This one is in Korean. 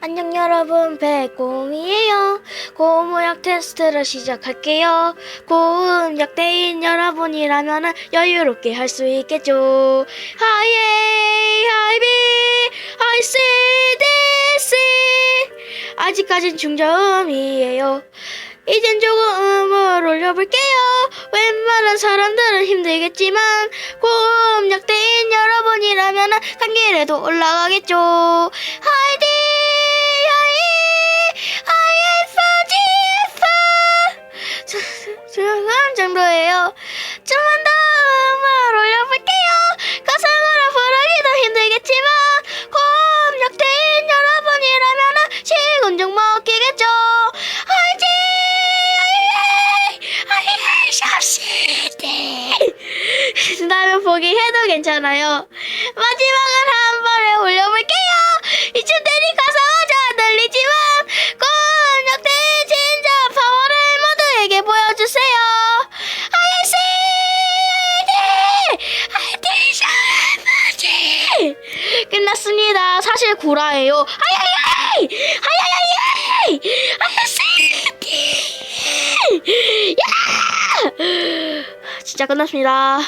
안녕 여러분 백곰이에요. 고음약 테스트를 시작할게요. 고음약 대인 여러분이라면 여유롭게 할 수 있겠죠. 하이에이 하이비 하이시디시 아직까진 중저음이에요. 이젠 조금 음을 올려볼게요. 웬만한 사람들은 힘들겠지만 고음약 대인 여러분이라면 단계라도 올라가겠죠. 하이디 정도예요. 좀만 더 올려볼게요. 가상으로 부르기도 힘들겠지만 고음약 대인 여러분이라면 식은 좀 먹히겠죠? 하이 샵시티 신다면 포기해도 괜찮아요. 마지막은 끝났습니다. 사실 구라예요. 하이하이하이! 하이하이하이 하이시 야! 진짜 끝났습니다